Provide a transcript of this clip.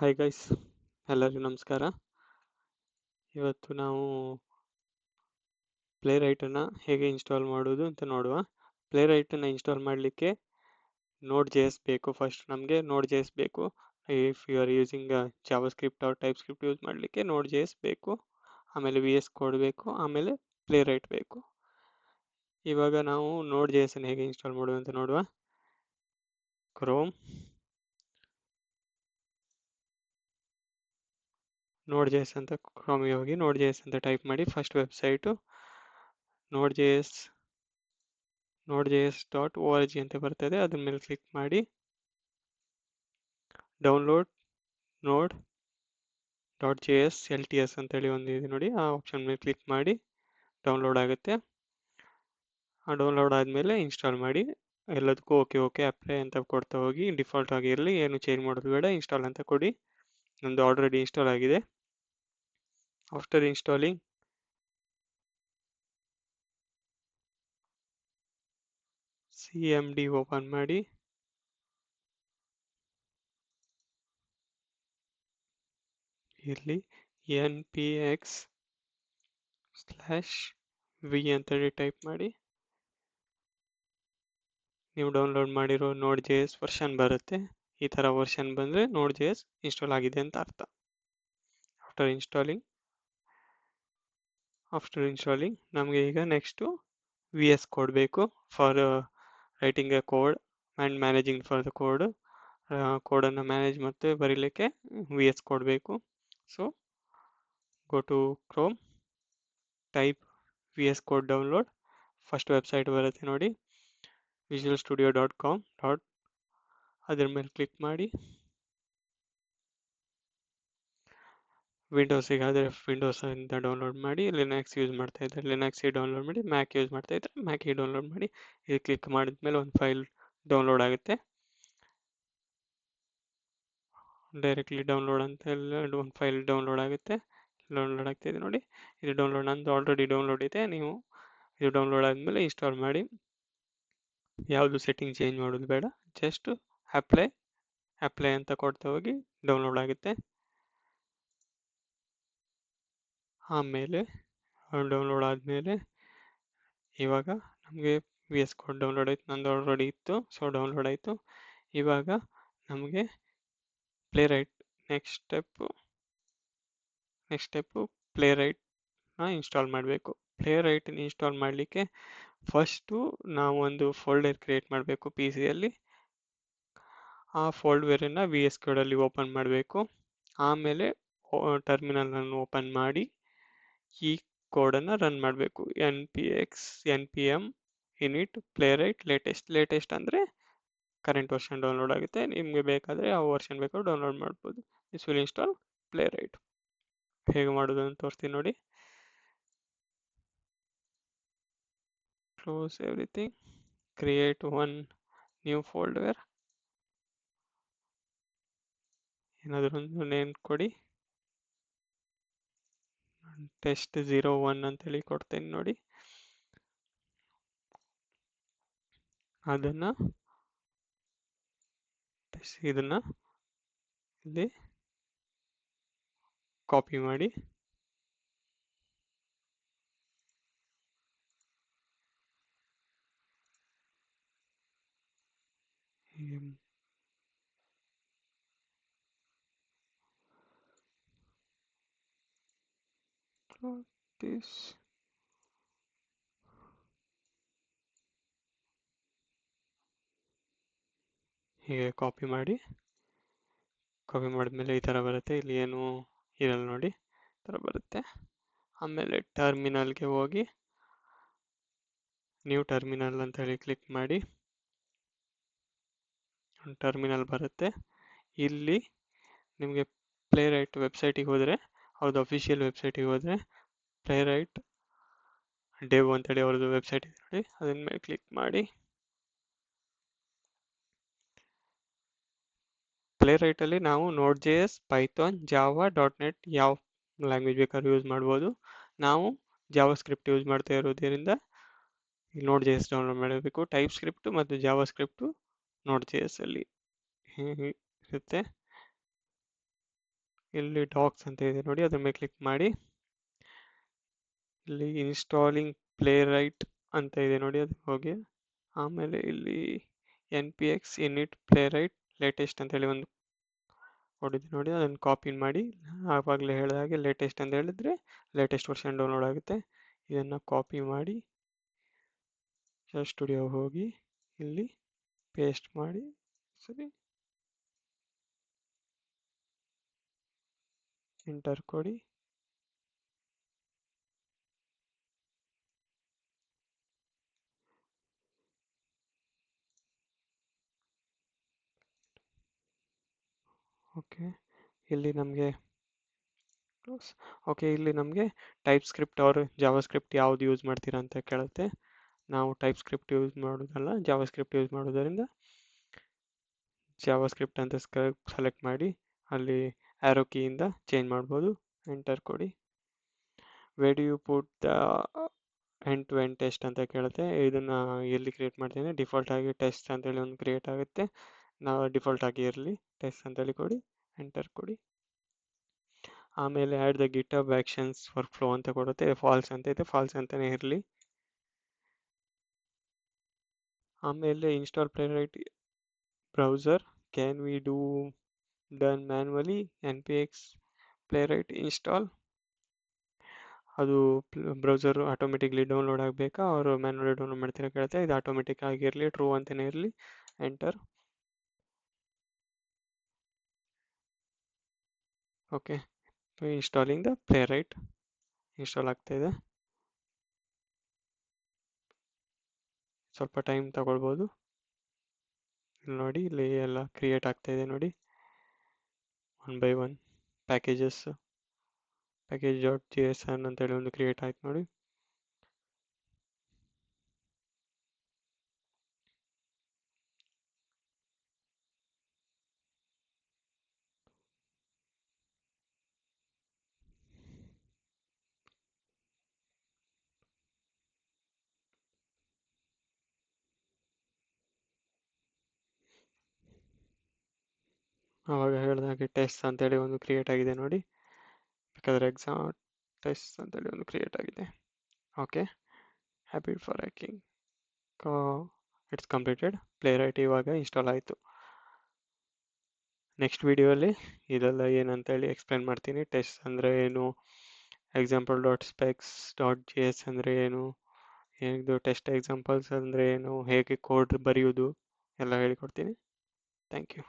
Hi guys ಎಲ್ಲರಿಗೂ ನಮಸ್ಕಾರ. ಇವತ್ತು ನಾವು ಪ್ಲೇ ರೈಟನ್ನು ಹೇಗೆ ಇನ್ಸ್ಟಾಲ್ ಮಾಡೋದು ಅಂತ ನೋಡುವ. ಪ್ಲೇ ರೈಟನ್ನು ಇನ್ಸ್ಟಾಲ್ ಮಾಡಲಿಕ್ಕೆ ನೋಡ್ ಜೆ ಎಸ್ ಬೇಕು ಫಸ್ಟ್ ನಮಗೆ. ನೋಡ್ ಜೆ ಎಸ್ ಬೇಕು. If you are using JavaScript ಅವ್ರ ಟೈಪ್ ಸ್ಕ್ರಿಪ್ಟ್ ಯೂಸ್ ಮಾಡಲಿಕ್ಕೆ ನೋಡ್ ಜೆ ಎಸ್ ಬೇಕು. ಆಮೇಲೆ ವಿ ಎಸ್ ಕೋಡ್ ಬೇಕು. ಆಮೇಲೆ ಪ್ಲೇ ರೈಟ್ ಬೇಕು. ಇವಾಗ ನಾವು ನೋಡ್ ಜೆ ಅನ್ನು ಹೇಗೆ ಇನ್ಸ್ಟಾಲ್ ಮಾಡೋದು ಅಂತ ನೋಡುವ. ಕ್ರೋಮ್ ನೋಡ್ ಜೆ ಎಸ್ ಅಂತ ಕ್ರೋಮಿಗೆ ಹೋಗಿ ನೋಡ್ ಜೆ ಎಸ್ ಅಂತ ಟೈಪ್ ಮಾಡಿ first website Node J S Node J S dot O R G ಅಂತ ಬರ್ತದೆ. ಅದ್ರ ಮೇಲೆ ಕ್ಲಿಕ್ ಮಾಡಿ. Download Node dot J S L T S ಅಂತೇಳಿ ಒಂದು ಇದೆ ನೋಡಿ. ಆ ಆಪ್ಷನ್ ಮೇಲೆ ಕ್ಲಿಕ್ ಮಾಡಿ. ಡೌನ್ಲೋಡ್ ಆಗುತ್ತೆ. ಆ ಡೌನ್ಲೋಡ್ ಆದಮೇಲೆ ಇನ್ಸ್ಟಾಲ್ ಮಾಡಿ. ಎಲ್ಲದಕ್ಕೂ ಓಕೆ ಓಕೆ ಅಪ್ಲೈ ಅಂತ ಕೊಡ್ತಾ ಹೋಗಿ. ಡಿಫಾಲ್ಟ್ ಆಗಿರಲಿ ಏನು ಚೇಂಜ್ ಮಾಡೋದು ಬೇಡ. ಇನ್ಸ್ಟಾಲ್ ಅಂತ ಕೊಡಿ. ನಮ್ಮದು ಆಲ್ರೆಡಿ ಇನ್ಸ್ಟಾಲ್ ಆಗಿದೆ. ಆಫ್ಟರ್ ಇನ್ಸ್ಟಾಲಿಂಗ್ cmd ಓಪನ್ ಮಾಡಿ. ಇಲ್ಲಿ N P X slash V ಅಂತೇಳಿ ಟೈಪ್ ಮಾಡಿ. ನೀವು ಡೌನ್ಲೋಡ್ ಮಾಡಿರೋ ನೋಡ್ ಜೆ ಎಸ್ ವರ್ಷನ್ ಬರುತ್ತೆ. ಈ ಥರ ವರ್ಷನ್ ಬಂದರೆ ನೋಡ್ ಜೆ ಎಸ್ ಇನ್ಸ್ಟಾಲ್ ಆಗಿದೆ ಅಂತ ಅರ್ಥ. ಆಫ್ಟರ್ ಇನ್ಸ್ಟಾಲಿಂಗ್ ಆಫ್ಟರ್ ಇನ್ಸ್ಟಾಲಿಂಗ್ ನಮಗೆ ಈಗ ನೆಕ್ಸ್ಟು ವಿ ಎಸ್ ಕೋಡ್ ಬೇಕು for writing a code and managing for the code ಕೋಡನ್ನು ಮ್ಯಾನೇಜ್ ಮತ್ತು ಬರೀಲಿಕ್ಕೆ ವಿ ಎಸ್ ಕೋಡ್ ಬೇಕು. So go to Chrome type V S code download first website ಬರುತ್ತೆ ನೋಡಿ. Visual studio dot com dot ಅದ್ರ ಮೇಲೆ click ಮಾಡಿ. ವಿಂಡೋಸಿಗೆ ಆದರೆ ವಿಂಡೋಸಿಂದ ಡೌನ್ಲೋಡ್ ಮಾಡಿ ಲಿನಾಕ್ಸ್ ಯೂಸ್ ಮಾಡ್ತಾ ಇದ್ದರೆ ಲಿನಕ್ಸಿಗೆ ಡೌನ್ಲೋಡ್ ಮಾಡಿ ಮ್ಯಾಕ್ ಯೂಸ್ ಮಾಡ್ತಾ ಇದ್ದರೆ ಮ್ಯಾಕಿಗೆ ಡೌನ್ಲೋಡ್ ಮಾಡಿ ಇದು ಕ್ಲಿಕ್ ಮಾಡಿದ ಮೇಲೆ ಒಂದು ಫೈಲ್ ಡೌನ್ಲೋಡ್ ಆಗುತ್ತೆ. ಡೈರೆಕ್ಟ್ಲಿ ಡೌನ್ಲೋಡ್ ಅಂತ ಎಲ್ಲ ಒಂದು ಫೈಲ್ ಡೌನ್ಲೋಡ್ ಆಗುತ್ತೆ. ಡೌನ್ಲೋಡ್ ಆಗ್ತಿದೆ ನೋಡಿ. ಇದು ಡೌನ್ಲೋಡ್ ನಂದು ಆಲ್ರೆಡಿ ಡೌನ್ಲೋಡ್ ಇದೆ. ನೀವು ಇದು ಡೌನ್ಲೋಡ್ ಆದಮೇಲೆ ಇನ್ಸ್ಟಾಲ್ ಮಾಡಿ. ಯಾವುದು ಸೆಟ್ಟಿಂಗ್ ಚೇಂಜ್ ಮಾಡೋದು ಬೇಡ. ಜಸ್ಟ್ ಅಪ್ಲೈ ಅಪ್ಲೈ ಅಂತ ಕೊಡ್ತಾ ಹೋಗಿ ಡೌನ್ಲೋಡ್ ಆಗುತ್ತೆ. ಆಮೇಲೆ ಡೌನ್ಲೋಡ್ ಆದಮೇಲೆ ಇವಾಗ ನಮಗೆ ವಿ ಎಸ್ ಕೋಡ್ ಡೌನ್ಲೋಡ್ ಆಯಿತು. ನಂದು ಆಲ್ರೆಡಿ ಇತ್ತು ಸೊ ಡೌನ್ಲೋಡ್ ಆಯಿತು. ಇವಾಗ ನಮಗೆ Playwright next step next step play ರೈಟ್ನ ಇನ್ಸ್ಟಾಲ್ ಮಾಡಬೇಕು. ಪ್ಲೇ ರೈಟನ್ನ ಇನ್ಸ್ಟಾಲ್ ಮಾಡಲಿಕ್ಕೆ ಫಸ್ಟು ನಾವು ಒಂದು ಫೋಲ್ಡರ್ ಕ್ರಿಯೇಟ್ ಮಾಡಬೇಕು ಪಿ ಸಿಯಲ್ಲಿ ಆ ಫೋಲ್ಡ್ವೇರನ್ನು ವಿ ಎಸ್ ಕೋಡಲ್ಲಿ ಓಪನ್ ಮಾಡಬೇಕು. ಆಮೇಲೆ ಟರ್ಮಿನಲನ್ನು ಓಪನ್ ಮಾಡಿ ಈ ಕೋಡನ್ನು ರನ್ ಮಾಡಬೇಕು. N P X, N P M init Playwright latest latest ಅಂದರೆ ಕರೆಂಟ್ ವರ್ಷನ್ ಡೌನ್ಲೋಡ್ ಆಗುತ್ತೆ. ನಿಮಗೆ ಬೇಕಾದರೆ ಯಾವ ವರ್ಷನ್ ಬೇಕಾದ್ರೂ ಡೌನ್ಲೋಡ್ ಮಾಡ್ಬೋದು. This will install Playwright ಹೇಗೆ ಮಾಡೋದು ಅಂತ ತೋರಿಸ್ತೀನಿ ನೋಡಿ. Close everything create one new folder ಏನಾದರೂ ಒಂದು ನೇಮ್ ಕೊಡಿ. ಟೆಸ್ಟ್ ಝೀರೋ ಒನ್ ಅಂತೇಳಿ ಕೊಡ್ತೇನೆ ನೋಡಿ. ಅದನ್ನು ಇದನ್ನು ಇಲ್ಲಿ ಕಾಪಿ ಮಾಡಿ. This. ಹೀಗೆ ಕಾಪಿ ಮಾಡಿ. ಕಾಪಿ ಮಾಡಿದ್ಮೇಲೆ ಈ ಥರ ಬರುತ್ತೆ. ಇಲ್ಲಿ ಏನು ಇರಲ್ಲ ನೋಡಿ. ಈ ಥರ ಬರುತ್ತೆ. ಆಮೇಲೆ ಟರ್ಮಿನಲ್ಗೆ ಹೋಗಿ ನ್ಯೂ ಟರ್ಮಿನಲ್ ಅಂತ ಹೇಳಿ ಕ್ಲಿಕ್ ಮಾಡಿ. ಟರ್ಮಿನಲ್ ಬರುತ್ತೆ. ಇಲ್ಲಿ ನಿಮಗೆ ಪ್ಲೇ ರೈಟ್ ವೆಬ್ಸೈಟಿಗೆ ಹೋದರೆ ಅವ್ರದ್ದು ಅಫಿಷಿಯಲ್ ವೆಬ್ಸೈಟಿಗೆ ಹೋದರೆ ಪ್ಲೇ ರೈಟ್ ಡೇವ್ ಅಂತೇಳಿ ಅವ್ರದ್ದು ವೆಬ್ಸೈಟ್ ಇದೆ ನೋಡಿ. ಅದನ್ನ ಮೇಲೆ ಕ್ಲಿಕ್ ಮಾಡಿ. ಪ್ಲೇ ರೈಟಲ್ಲಿ ನಾವು Node J S Python Java dot net ಯಾವ ಲ್ಯಾಂಗ್ವೇಜ್ ಬೇಕಾದ್ರೂ ಯೂಸ್ ಮಾಡ್ಬೋದು. ನಾವು ಜಾವಾ ಸ್ಕ್ರಿಪ್ಟ್ ಯೂಸ್ ಮಾಡ್ತಾ ಇರೋದ್ರಿಂದ ನೋಡ್ ಜೆ ಎಸ್ ಡೌನ್ಲೋಡ್ ಮಾಡಬೇಕು. ಟೈಪ್ ಸ್ಕ್ರಿಪ್ಟು ಮತ್ತು JavaScript Node J S ಅಲ್ಲಿ ಇರುತ್ತೆ. ಇಲ್ಲಿ ಡಾಕ್ಸ್ ಅಂತ ಇದೆ ನೋಡಿ ಅದ್ರ ಮೇಲೆ ಕ್ಲಿಕ್ ಮಾಡಿ. ಇಲ್ಲಿ ಇನ್ಸ್ಟಾಲಿಂಗ್ ಪ್ಲೇ ರೈಟ್ ಅಂತ ಇದೆ ನೋಡಿ, ಅದು ಹೋಗಿ. ಆಮೇಲೆ ಇಲ್ಲಿ N P X init Playwright latest ಅಂತೇಳಿ ಒಂದು ಹೊಡಿದೆ ನೋಡಿ, ಅದನ್ನು ಕಾಪಿ ಮಾಡಿ. ಆವಾಗಲೇ ಹೇಳಿದ ಹಾಗೆ ಲೇಟೆಸ್ಟ್ ಅಂತ ಹೇಳಿದ್ರೆ ಲೇಟೆಸ್ಟ್ ವರ್ಷನ್ ಡೌನ್ಲೋಡ್ ಆಗುತ್ತೆ. ಇದನ್ನು ಕಾಪಿ ಮಾಡಿ. ಸ್ಟುಡಿಯೋ ಹೋಗಿ, ಇಲ್ಲಿ ಪೇಸ್ಟ್ ಮಾಡಿ. ಸರಿ. ಕೊಡಿ ಓಕೆ ಇಲ್ಲಿ ನಮಗೆ ಓಕೆ ಇಲ್ಲಿ ನಮಗೆ ಟೈಪ್ ಸ್ಕ್ರಿಪ್ಟ್ ಅವರು ಜಾವಾ ಸ್ಕ್ರಿಪ್ಟ್ ಯಾವ್ದು ಯೂಸ್ ಮಾಡ್ತೀರಾ ಅಂತ ಕೇಳುತ್ತೆ. ನಾವು ಟೈಪ್ ಸ್ಕ್ರಿಪ್ಟ್ ಯೂಸ್ ಮಾಡೋದಲ್ಲ ಜಾವಾ ಸ್ಕ್ರಿಪ್ಟ್ ಯೂಸ್ ಮಾಡೋದರಿಂದ ಜಾವಾ ಸ್ಕ್ರಿಪ್ಟ್ ಅಂತ ಸೆಲೆಕ್ಟ್ ಮಾಡಿ, ಅಲ್ಲಿ ಆ್ಯರೋ ಕೀಯಿಂದ ಚೇಂಜ್ ಮಾಡ್ಬೋದು. ಎಂಟರ್ ಕೊಡಿ. Where you put the end to end test ಅಂತ ಕೇಳುತ್ತೆ. ಇದನ್ನು ಎಲ್ಲಿ ಕ್ರಿಯೇಟ್ ಮಾಡ್ತೀನಿ? ಡಿಫಾಲ್ಟ್ ಆಗಿ ಟೆಸ್ಟ್ ಅಂತೇಳಿ ಒಂದು ಕ್ರಿಯೇಟ್ ಆಗುತ್ತೆ. ನಾವು ಡಿಫಾಲ್ಟ್ ಆಗಿ ಇರಲಿ. ಟೆಸ್ಟ್ ಅಂತೇಳಿ ಕೊಡಿ. ಎಂಟರ್ ಕೊಡಿ. ಆಮೇಲೆ add the GitHub actions workflow ಅಂತ ಕೊಡುತ್ತೆ. ಫಾಲ್ಸ್ ಅಂತ ಇದೆ. ಫಾಲ್ಸ್ ಅಂತಲೇ ಇರಲಿ. ಆಮೇಲೆ install Playwright browser can we do done manually x Playwright install ಅದು ಬ್ರೌಸರ್ ಆಟೋಮೆಟಿಕ್ಲಿ ಡೌನ್ಲೋಡ್ ಆಗಬೇಕಾ? ಅವರು ಮ್ಯಾನ್ಯಲಿ ಡೌನ್ಲೋಡ್ ಮಾಡ್ತೀರಾ ಕೇಳ್ತಾ? ಇದು ಆಟೋಮೆಟಿಕ್ ಆಗಿರಲಿ ಟ್ರೂ ಅಂತಲೇ ಇರಲಿ. Enter okay installing the Playwright install ಆಗ್ತಾ ಇದೆ. ಸ್ವಲ್ಪ ಟೈಮ್ ತಗೊಳ್ಬೋದು. ನೋಡಿ, ಇಲ್ಲಿ ಎಲ್ಲ ಕ್ರಿಯೇಟ್ ಆಗ್ತಾ ಇದೆ ನೋಡಿ. one by one packages package dot G S N ಅಂತೇಳಿ ಒಂದು ಕ್ರಿಯೇಟ್ ಆಯ್ತು ನೋಡಿ ಆವಾಗ ಹೇಳಿದಾಗೆ ಟೆಸ್ಟ್ ಅಂತೇಳಿ ಒಂದು ಕ್ರಿಯೇಟ್ ಆಗಿದೆ ನೋಡಿ. ಬೇಕಾದ್ರೆ ಎಕ್ಸಾಮ್ ಟೆಸ್ಟ್ ಅಂತೇಳಿ ಒಂದು ಕ್ರಿಯೇಟ್ ಆಗಿದೆ. Okay happy for hacking it's completed Playwright ಇವಾಗ ಇನ್ಸ್ಟಾಲ್ ಆಯಿತು. ನೆಕ್ಸ್ಟ್ ವಿಡಿಯೋಲಿ ಇದೆಲ್ಲ ಏನಂತೇಳಿ ಎಕ್ಸ್ಪ್ಲೇನ್ ಮಾಡ್ತೀನಿ. ಟೆಸ್ಟ್ ಅಂದರೆ ಏನು? Example dot specs dot G S ಅಂದರೆ ಏನು? ಏನಿದು? ಟೆಸ್ಟ್ ಎಕ್ಸಾಂಪಲ್ಸ್ ಅಂದರೆ ಏನು? ಹೇಗೆ ಕೋಡ್ ಬರೆಯೋದು ಎಲ್ಲ ಹೇಳಿಕೊಡ್ತೀನಿ. Thank you